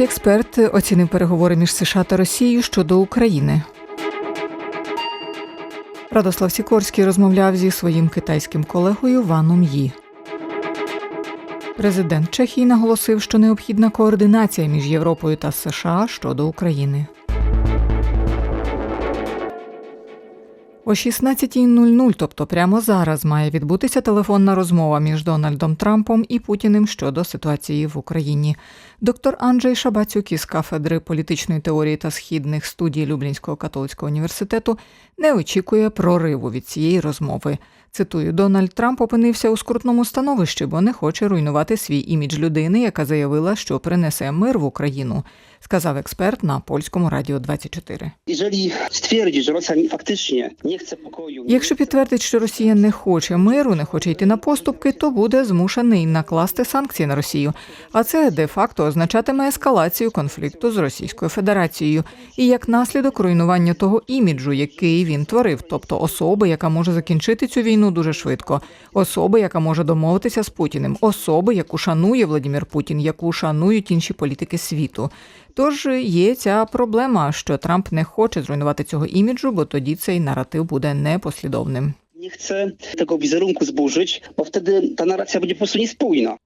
Американський експерт оцінив переговори між США та Росією щодо України. Радослав Сікорський розмовляв зі своїм китайським колегою Ваном Ї. Президент Чехії наголосив, що необхідна координація між Європою та США щодо України. О 16.00, тобто прямо зараз, має відбутися телефонна розмова між Дональдом Трампом і Путіним щодо ситуації в Україні. Доктор Анджей Шабацюк із кафедри політичної теорії та східних студій Люблінського католицького університету не очікує прориву від цієї розмови. Цитую, Дональд Трамп опинився у скрутному становищі, бо не хоче руйнувати свій імідж людини, яка заявила, що принесе мир в Україну, сказав експерт на польському радіо 24. Jeżeli stwierdzi, że Rosja faktycznie nie chce pokoju, nie Якщо підтвердить, що Росія не хоче миру, не хоче йти на поступки, то буде змушений накласти санкції на Росію. А це де-факто означатиме ескалацію конфлікту з Російською Федерацією і як наслідок руйнування того іміджу, який він творив, тобто особи, яка може закінчити цю війну дуже швидко, особи, яка може домовитися з Путіним, особи, яку шанує Владимир Путін, яку шанують інші політики світу. Тож є ця проблема, що Трамп не хоче зруйнувати цього іміджу, бо тоді цей наратив буде непослідовним. nie chce tego wizerunku zburzyć, bo wtedy ta narracja będzie po prostu niespójna.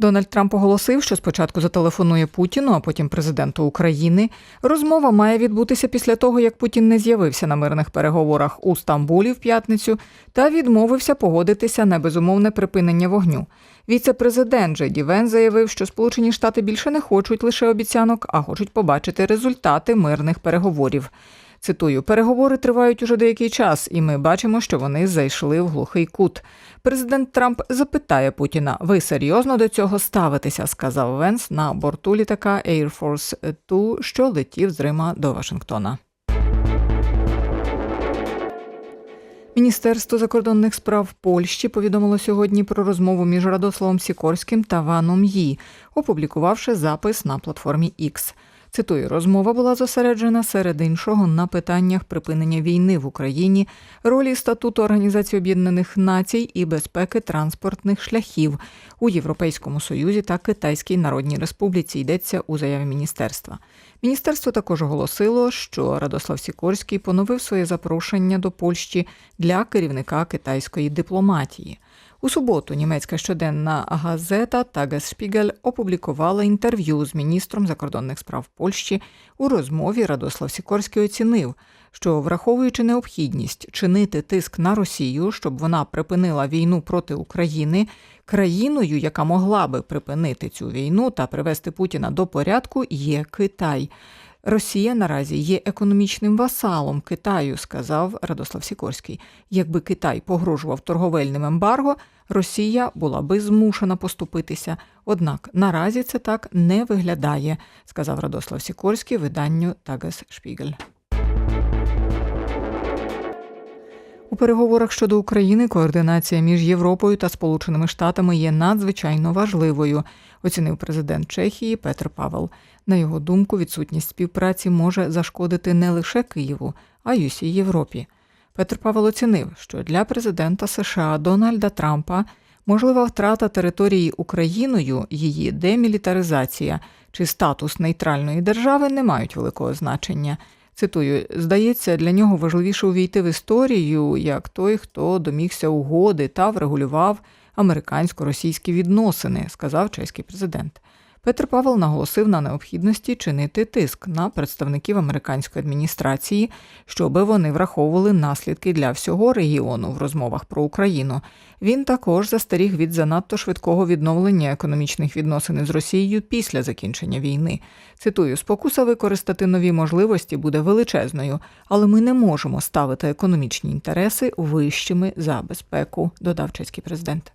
Дональд Трамп оголосив, що спочатку зателефонує Путіну, а потім президенту України. Розмова має відбутися після того, як Путін не з'явився на мирних переговорах у Стамбулі в п'ятницю та відмовився погодитися на безумовне припинення вогню. Віце-президент Джеді Вен заявив, що Сполучені Штати більше не хочуть лише обіцянок, а хочуть побачити результати мирних переговорів. Цитую, переговори тривають уже деякий час, і ми бачимо, що вони зайшли в глухий кут. Президент Трамп запитає Путіна: ви серйозно до цього ставитеся? сказав Венс на борту літака Air Force 2, що летів з Рима до Вашингтона. Міністерство закордонних справ Польщі повідомило сьогодні про розмову між Радославом Сікорським та Ваном Ї, опублікувавши запис на платформі X. Цитую, розмова була зосереджена серед іншого на питаннях припинення війни в Україні, ролі статуту Організації Об'єднаних Націй і безпеки транспортних шляхів у Європейському Союзі та Китайській Народній Республіці. Йдеться у заяві міністерства. Міністерство також оголосило, що Радослав Сікорський поновив своє запрошення до Польщі для керівника китайської дипломатії. У суботу німецька щоденна газета Tagesspiegel опублікувала інтерв'ю з міністром закордонних справ Польщі. У розмові Радослав Сікорський оцінив, що враховуючи необхідність чинити тиск на Росію, щоб вона припинила війну проти України, країною, яка могла би припинити цю війну та привести Путіна до порядку, є Китай. Росія наразі є економічним васалом Китаю, сказав Радослав Сікорський. Якби Китай погрожував торговельним ембарго, Росія була би змушена поступитися. Однак наразі це так не виглядає, сказав Радослав Сікорський виданню Тагес Шпігель. У переговорах щодо України координація між Європою та Сполученими Штатами є надзвичайно важливою, оцінив президент Чехії Петр Павел. На його думку, відсутність співпраці може зашкодити не лише Києву, а й усій Європі. Петр Павел оцінив, що для президента США Дональда Трампа можлива втрата території Україною, її демілітаризація чи статус нейтральної держави не мають великого значення. Цитую, здається, для нього важливіше увійти в історію як той, хто домігся угоди та врегулював американсько-російські відносини, сказав чеський президент. Петр Павел наголосив на необхідності чинити тиск на представників американської адміністрації, щоби вони враховували наслідки для всього регіону в розмовах про Україну. Він також застеріг від занадто швидкого відновлення економічних відносин з Росією після закінчення війни. Цитую, спокуса використати нові можливості буде величезною, але ми не можемо ставити економічні інтереси вищими за безпеку, додав чеський президент.